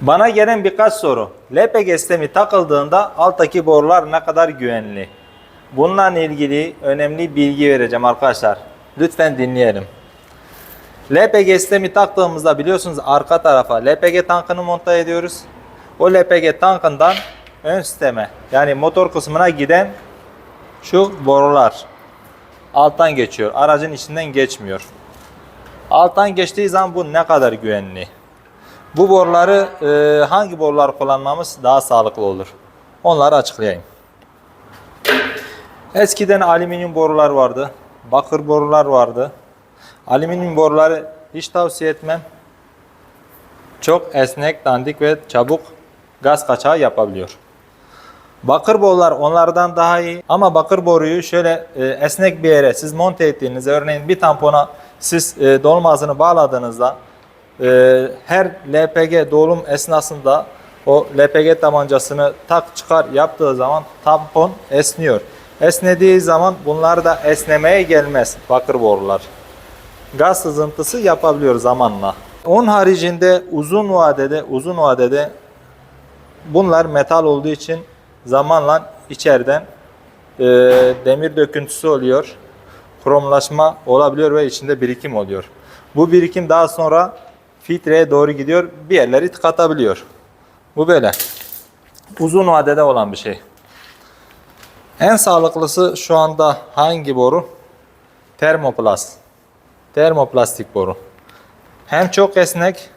Bana gelen birkaç soru. LPG sistemi takıldığında alttaki borular ne kadar güvenli? Bununla ilgili önemli bilgi vereceğim arkadaşlar. Lütfen dinleyelim. LPG sistemi taktığımızda biliyorsunuz arka tarafa LPG tankını monte ediyoruz. O LPG tankından ön sisteme yani motor kısmına giden şu borular alttan geçiyor. Aracın içinden geçmiyor. Alttan geçtiği zaman bu ne kadar güvenli? Bu boruları e, hangi borular kullanmamız daha sağlıklı olur? Onları açıklayayım. Eskiden alüminyum borular vardı. Bakır borular vardı. Alüminyum boruları hiç tavsiye etmem. Çok esnek, dandik ve çabuk gaz kaçağı yapabiliyor. Bakır borular onlardan daha iyi ama bakır boruyu şöyle e, esnek bir yere siz monte ettiğinizde örneğin bir tampona siz e, dolum ağzını bağladığınızda e, her LPG dolum esnasında o LPG tabancasını tak çıkar yaptığı zaman tampon esniyor. Esnediği zaman bunlar da esnemeye gelmez bakır borular. Gaz sızıntısı yapabiliyor zamanla. Onun haricinde uzun vadede uzun vadede bunlar metal olduğu için zamanla içeriden e, demir döküntüsü oluyor. Kromlaşma olabiliyor ve içinde birikim oluyor. Bu birikim daha sonra filtreye doğru gidiyor. Bir yerleri tıkatabiliyor. Bu böyle. Uzun vadede olan bir şey. En sağlıklısı şu anda hangi boru? Termoplast. Termoplastik boru. Hem çok esnek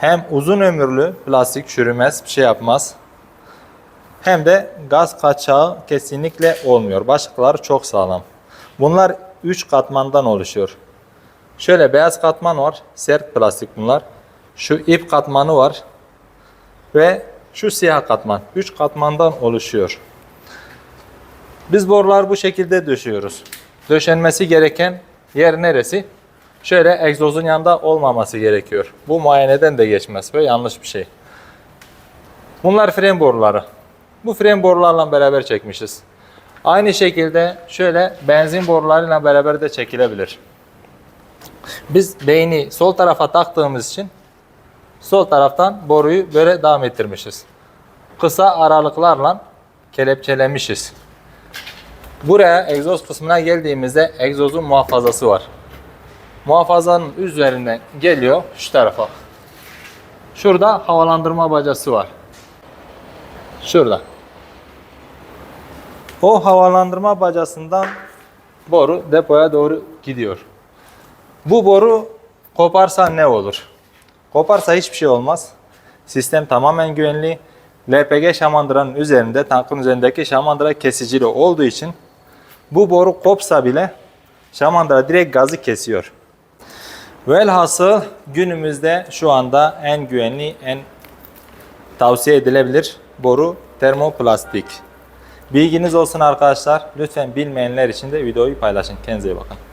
hem uzun ömürlü plastik çürümez, bir şey yapmaz. Hem de gaz kaçağı kesinlikle olmuyor. Başlıkları çok sağlam. Bunlar 3 katmandan oluşuyor. Şöyle beyaz katman var. Sert plastik bunlar. Şu ip katmanı var. Ve şu siyah katman. 3 katmandan oluşuyor. Biz borular bu şekilde döşüyoruz. Döşenmesi gereken yer neresi? Şöyle egzozun yanında olmaması gerekiyor. Bu muayeneden de geçmez ve yanlış bir şey. Bunlar fren boruları. Bu fren borularla beraber çekmişiz. Aynı şekilde şöyle benzin borularıyla beraber de çekilebilir. Biz beyni sol tarafa taktığımız için sol taraftan boruyu böyle devam ettirmişiz. Kısa aralıklarla kelepçelemişiz. Buraya egzoz kısmına geldiğimizde egzozun muhafazası var. Muhafazanın üzerinden geliyor şu tarafa. Şurada havalandırma bacası var. Şurada. O havalandırma bacasından boru depoya doğru gidiyor. Bu boru koparsa ne olur? Koparsa hiçbir şey olmaz. Sistem tamamen güvenli. LPG şamandıranın üzerinde, tankın üzerindeki şamandıra kesicili olduğu için bu boru kopsa bile şamandıra direkt gazı kesiyor. Velhasıl günümüzde şu anda en güvenli, en tavsiye edilebilir boru termoplastik. Bilginiz olsun arkadaşlar. Lütfen bilmeyenler için de videoyu paylaşın. Kendinize iyi bakın.